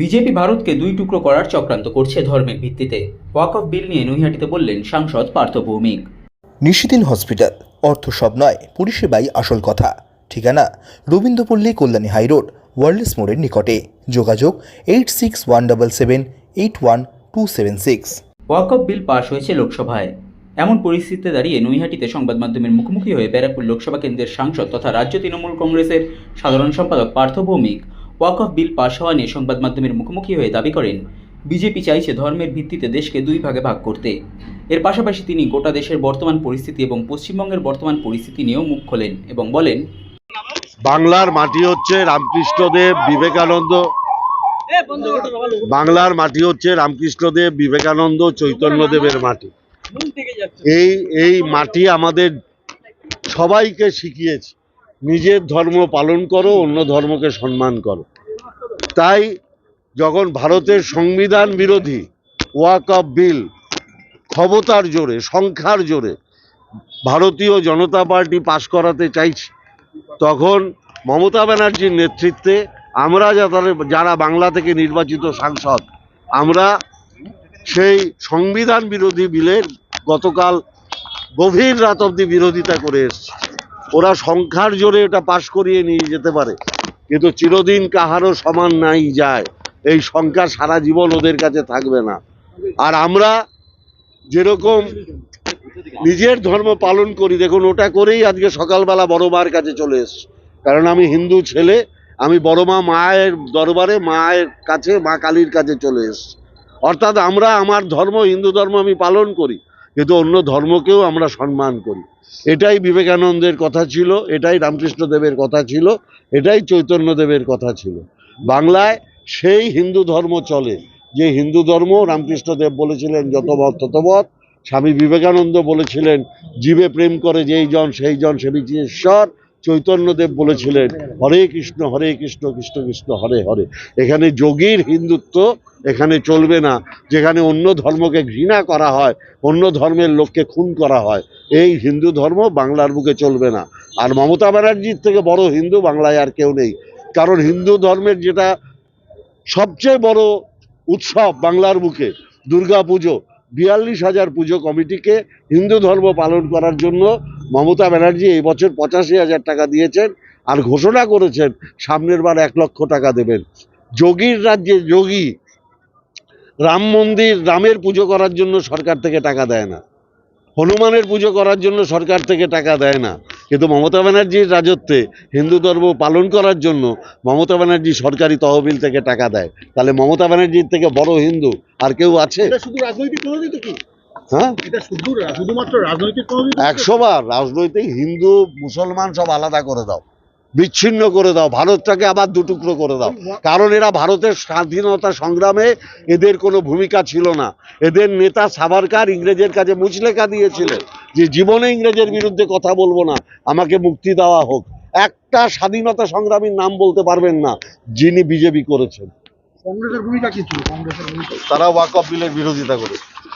BJP ভারতকে দুই টুকরো করার চক্রান্ত করছে ধর্মের ভিত্তিতে। ওয়াক অফ বিল নিয়ে নৈহাটিতে বললেন সাংসদ পার্থ ভৌমিক। নিশিদিন হসপিটাল অর্থ সব নয় পরিষেবাই আসল কথা। ঠিকানা রবীন্দ্রপল্লী কল্যাণী হাইরোড ওয়ার্ল্ডস মোড়ের নিকটে। যোগাযোগ eight six one double seven eight one two seven six. Waqf bill পাশ হয়েছে লোকসভায়। এমন পরিস্থিতিতে দাঁড়িয়ে নৈহাটিতে সংবাদ মাধ্যমের মুখোমুখি হয়ে ব্যারাকপুর লোকসভা কেন্দ্রের সাংসদ তথা রাজ্য তৃণমূল কংগ্রেসের সাধারণ সম্পাদক Partha Bhowmick walk off bill পাশ হওয়া নিয়ে সংবাদ মাধ্যমের মুখোমুখি হয়ে দাবি করেন, বিজেপি চাইছে ধর্মের ভিত্তিতে দেশকে দুই ভাগে ভাগ করতে। এর পাশাপাশি তিনি গোটা দেশের বর্তমান পরিস্থিতি এবং পশ্চিমবঙ্গের বর্তমান পরিস্থিতি নিয়েও মুখ খোলেন এবং বলেন, বাংলার মাটি হচ্ছে রামকৃষ্ণদেব, বিবেকানন্দ। বাংলার মাটি হচ্ছে রামকৃষ্ণদেব, বিবেকানন্দ, চৈতন্যদেবের মাটি। এই এই মাটি আমাদের সবাইকে শিখিয়েছে। নিজের ধর্ম পালন করো, অন্য ধর্মকে সম্মান করো। তাই যখন ভারতের সংবিধান বিরোধী ওয়াক অফ বিল ক্ষমতার জোরে, সংখ্যার জোরে ভারতীয় জনতা পার্টি পাশ করাতে চাইছে, তখন মমতা ব্যানার্জির নেতৃত্বে আমরা যারা বাংলা থেকে নির্বাচিত সাংসদ, আমরা সেই সংবিধান বিরোধী বিলের গতকাল গভীর রাত অবধি বিরোধিতা করে এসছে। ওরা সংখ্যার জোরে এটা পাশ করিয়ে নিয়ে যেতে পারে। কিন্তু চিরদিন কাহারও সমান নাই যায়। এই সংখ্যা সারা জীবন ওদের কাছে থাকবে না। আর আমরা যেরকম নিজের ধর্ম পালন করি, দেখুন ওটা করেই আজকে সকালবেলা বড় মার কাছে চলে এসছি। কারণ আমি হিন্দু ছেলে, আমি বড় মা, মায়ের দরবারে মায়ের কাছে, মা কালীর কাছে চলে এসছি। অর্থাৎ আমরা, আমার ধর্ম, হিন্দু ধর্ম আমি পালন করি। কিন্তু অন্য ধর্মকেও আমরা সম্মান করি। এটাই বিবেকানন্দের কথা ছিল, এটাই রামকৃষ্ণদেবের কথা ছিল, এটাই চৈতন্যদেবের কথা ছিল। বাংলায় সেই হিন্দু ধর্ম চলে। যে হিন্দু ধর্ম রামকৃষ্ণদেব বলেছিলেন, যতবৎ ততবৎ। স্বামী বিবেকানন্দ বলেছিলেন, জীবে প্রেম করে যেই জন, সেই জন সে ঈশ্বর চৈতন্যদেব বলেছিলেন, হরে কৃষ্ণ হরে কৃষ্ণ কৃষ্ণ কৃষ্ণ, হরে হরে। এখানে যোগীর হিন্দুত্ব এখানে চলবে না। যেখানে অন্য ধর্মকে ঘৃণা করা হয়, অন্য ধর্মের লোককে খুন করা হয়, এই হিন্দু ধর্ম বাংলার বুকে চলবে না। আর মমতা ব্যানার্জির থেকে বড় হিন্দু বাংলায় আর কেউ নেই। কারণ হিন্দু ধর্মের যেটা সবচেয়ে বড় উৎসব বাংলার বুকে দুর্গা পুজো বিয়াল্লিশ হাজার পুজো কমিটিকে হিন্দু ধর্ম পালন করার জন্য মমতা ব্যানার্জি এই বছর পঁচাশি হাজার টাকা দিয়েছেন আর ঘোষণা করেছেন সামনের বার এক লক্ষ টাকা দেবেন। যোগীর রাজ্যে যোগী, রাম মন্দির, রামের পুজো করার জন্য সরকার থেকে টাকা দেয় না। হনুমানের পুজো করার জন্য সরকার থেকে টাকা দেয় না। কিন্তু মমতা ব্যানার্জির রাজত্বে হিন্দু ধর্ম পালন করার জন্য মমতা ব্যানার্জি সরকারি তহবিল থেকে টাকা দেয়। তাহলে মমতা ব্যানার্জির থেকে বড় হিন্দু আর কেউ আছে? শুধু রাজনৈতিক হ্যাঁ? এটা রাজনৈতিক হিন্দু মুসলমান সব আলাদা করে দাও। বিচ্ছিন্ন করে দাও। ভারতটাকে আবার দুটুকরো করে দাও। কারণ এরা ভারতের স্বাধীনতা সংগ্রামে এদের কোনো ভূমিকা ছিল না। এদের নেতা সাভারকার ইংরেজের কাছে মুচলেখা দিয়েছিলেন যে জীবনে ইংরেজের বিরুদ্ধে কথা বলব না। আমাকে মুক্তি দেওয়া হোক। একটা স্বাধীনতা সংগ্রামীর নাম বলতে পারবেন না যিনি বিজেপি করেছেন। কংগ্রেসের ভূমিকা কি ছিল? কংগ্রেসের ভূমিকা? তারা ওয়াক অফ বিলের বিরোধিতা করেছে।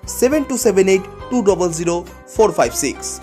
7278 200456.